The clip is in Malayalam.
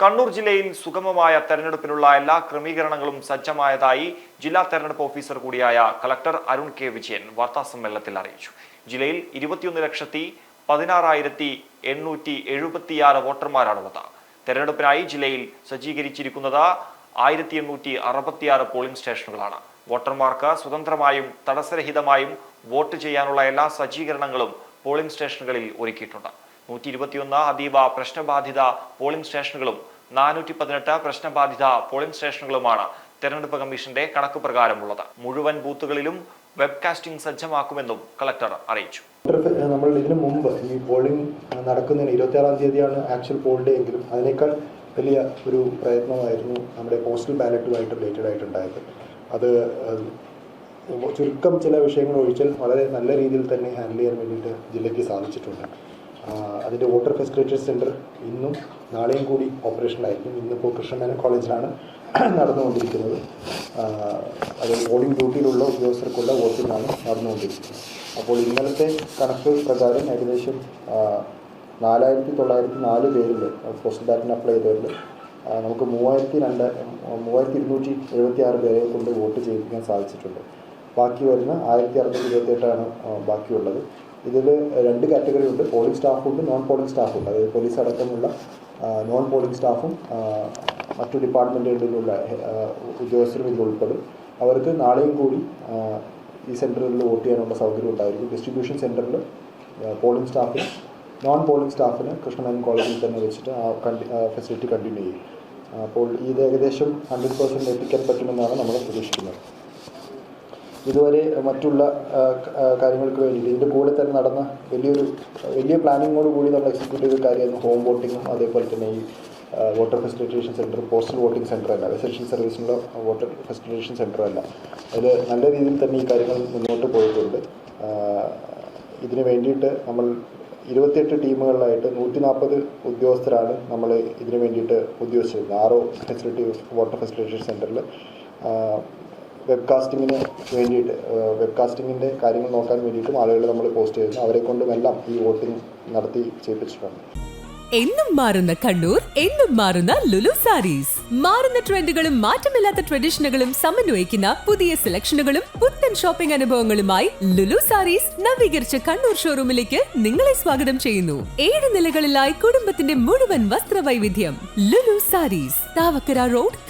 കണ്ണൂർ ജില്ലയിൽ സുഗമമായ തെരഞ്ഞെടുപ്പിനുള്ള എല്ലാ ക്രമീകരണങ്ങളും സജ്ജമായതായി ജില്ലാ തെരഞ്ഞെടുപ്പ് ഓഫീസർ കൂടിയായ കളക്ടർ അരുൺ കെ വിജയൻ വാർത്താസമ്മേളനത്തിൽ അറിയിച്ചു. ജില്ലയിൽ ഇരുപത്തിയൊന്ന് ലക്ഷത്തി പതിനാറായിരത്തി എണ്ണൂറ്റി എഴുപത്തിയാറ് വോട്ടർമാരാണുള്ളത്. തെരഞ്ഞെടുപ്പിനായി ജില്ലയിൽ സജ്ജീകരിച്ചിരിക്കുന്നത് ആയിരത്തി എണ്ണൂറ്റി അറുപത്തിയാറ് പോളിംഗ് സ്റ്റേഷനുകളാണ്. വോട്ടർമാർക്ക് സ്വതന്ത്രമായും തടസ്സരഹിതമായും വോട്ട് ചെയ്യാനുള്ള എല്ലാ സജ്ജീകരണങ്ങളും പോളിംഗ് സ്റ്റേഷനുകളിൽ ഒരുക്കിയിട്ടുണ്ട്. നൂറ്റി ഇരുപത്തിയൊന്ന് അതീവ പ്രശ്നബാധിത പോളിംഗ് സ്റ്റേഷനുകളും നാനൂറ്റി പതിനെട്ട് പ്രശ്നബാധിത പോളിംഗ് സ്റ്റേഷനുകളുമാണ് തെരഞ്ഞെടുപ്പ് കമ്മീഷന്റെ കണക്ക് പ്രകാരമുള്ളത്. മുഴുവൻ ബൂത്തുകളിലും വെബ്കാസ്റ്റിംഗ് സജ്ജമാക്കുമെന്നും കളക്ടർ അറിയിച്ചു. നമ്മൾ ഇതിനു മുമ്പ് ഈ പോളിംഗ് നടക്കുന്നതിന് ഇരുപത്തിയാറാം തീയതിയാണ് ആക്ച്വൽ പോൾ ഡേ എങ്കിലും അതിനേക്കാൾ വലിയ ഒരു പ്രയത്നമായിരുന്നു നമ്മുടെ പോസ്റ്റൽ ബാലറ്റുമായിട്ട് റിലേറ്റഡ് ആയിട്ടുണ്ടായത്. അത് ചുരുക്കം ചില വിഷയങ്ങൾ ഒഴിച്ചാൽ വളരെ നല്ല രീതിയിൽ തന്നെ ഹാൻഡിൽ ചെയ്യാൻ വേണ്ടിയിട്ട് ജില്ലയ്ക്ക് സാധിച്ചിട്ടുണ്ട്. അതിന്റെ വോട്ടർ ഫെസിലിറ്റേഷൻ സെന്റർ ഇന്നും നാളെയും കൂടി ഓപ്പറേഷനിലായിരിക്കും ഇന്നിപ്പോൾ കൃഷ്ണമേനോൻ കോളേജിലാണ് നടന്നുകൊണ്ടിരിക്കുന്നത്. അത് പോളിംഗ് ഡ്യൂട്ടിയിലുള്ള ഉദ്യോഗസ്ഥർക്കുള്ള വോട്ടിംഗാണ് നടന്നുകൊണ്ടിരിക്കുന്നത്. അപ്പോൾ ഇന്നലത്തെ കണക്ക് പ്രകാരം ഏകദേശം നാലായിരത്തി തൊള്ളായിരത്തി നാല് പേരിൽ പോസ്റ്റൽ ബാലറ്റിന് അപ്ലൈ ചെയ്തവരിൽ നമുക്ക് മൂവായിരത്തി രണ്ട് മൂവായിരത്തി ഇരുന്നൂറ്റി എഴുപത്തി ആറ് പേരെ കൊണ്ട് വോട്ട് ചെയ്യിപ്പിക്കാൻ സാധിച്ചിട്ടുണ്ട്. ബാക്കി വരുന്ന ആയിരത്തി അറുന്നൂറ്റി ഇരുപത്തിയെട്ടാണ് ബാക്കിയുള്ളത്. ഇതിൽ രണ്ട് കാറ്റഗറി ഉണ്ട് പോളിംഗ് സ്റ്റാഫുണ്ട് നോൺ പോളിംഗ് സ്റ്റാഫുണ്ട് അതായത് പോലീസ് അടക്കമുള്ള നോൺ പോളിംഗ് സ്റ്റാഫും മറ്റു ഡിപ്പാർട്ട്മെന്റുകളിലുള്ള ഉദ്യോഗസ്ഥരും ഇതിൽ ഉൾപ്പെടും. അവർക്ക് നാളെയും കൂടി ഈ സെന്ററുകളിൽ വോട്ട് ചെയ്യാനുള്ള സൗകര്യം ഉണ്ടായിരിക്കും. ഡിസ്ട്രിബ്യൂഷൻ സെന്ററിൽ പോളിംഗ് സ്റ്റാഫിന് നോൺ പോളിംഗ് സ്റ്റാഫിന് കൃഷ്ണമേനോൻ കോളേജിൽ തന്നെ വെച്ചിട്ട് ആ ഫെസിലിറ്റി കണ്ടിന്യൂ ചെയ്യും. അപ്പോൾ ഇത് ഏകദേശം ഹൺഡ്രഡ് പെർസെന്റ് എത്തിക്കാൻ പറ്റുമെന്നാണ് നമ്മൾ പ്രതീക്ഷിക്കുന്നത്. ഇതുവരെ മറ്റുള്ള കാര്യങ്ങൾക്ക് വേണ്ടിയിട്ട് ഇതിന്റെ കൂടെ തന്നെ നടന്ന വലിയൊരു വലിയ പ്ലാനിങ്ങോട് കൂടി നമ്മൾ എക്സിക്യൂട്ട് ചെയ്ത കാര്യമായിരുന്നു ഹോം വോട്ടിങ്ങും അതേപോലെ തന്നെ ഈ voter facilitation centre postal voting centre അല്ല എസെൻഷ്യൽ സർവീസിനുള്ള വോട്ടർ ഫെസിലിറ്റേഷൻ സെന്റർ അല്ല. അതിൽ നല്ല രീതിയിൽ തന്നെ ഈ കാര്യങ്ങൾ മുന്നോട്ട് പോയിട്ടുണ്ട്. ഇതിന് വേണ്ടിയിട്ട് നമ്മൾ ഇരുപത്തിയെട്ട് ടീമുകളിലായിട്ട് നൂറ്റി നാൽപ്പത് ഉദ്യോഗസ്ഥരാണ് നമ്മൾ ഇതിനു വേണ്ടിയിട്ട് ഉദ്യോഗിച്ചിരുന്നത് ആറോ ഫെസിലിറ്റി വോട്ടർ ഫെസിലിറ്റേഷൻ സെന്ററിൽ വെബ്കാസ്റ്റിങ്ങിന് വേണ്ടിയിട്ട് വെബ്കാസ്റ്റിങ്ങിന്റെ കാര്യങ്ങൾ നോക്കാൻ വേണ്ടിയിട്ടും ആളുകൾ നമ്മൾ പോസ്റ്റ് ചെയ്യുന്നു. അവരെ കൊണ്ടും എല്ലാം ഈ വോട്ടിംഗ് നടത്തി ചെയ്യിപ്പിച്ചിട്ടുണ്ട്. എന്നും മാറുന്ന കണ്ണൂർ എന്നും മാറുന്ന ലുലു സാരീസ്. മാറുന്ന ട്രെൻഡുകളും മാറ്റമില്ലാത്ത ട്രഡീഷനുകളും സമന്വയിക്കുന്ന പുതിയ സെലക്ഷനുകളും പുത്തൻ ഷോപ്പിംഗ് അനുഭവങ്ങളുമായി ലുലു സാരീസ് നവീകരിച്ച കണ്ണൂർ ഷോറൂമിലേക്ക് നിങ്ങളെ സ്വാഗതം ചെയ്യുന്നു. ഏഴ് നിലകളിലായി കുടുംബത്തിന്റെ മുഴുവൻ വസ്ത്രവൈവിധ്യം ലുലു സാരീസ് താവക്കര റോഡ്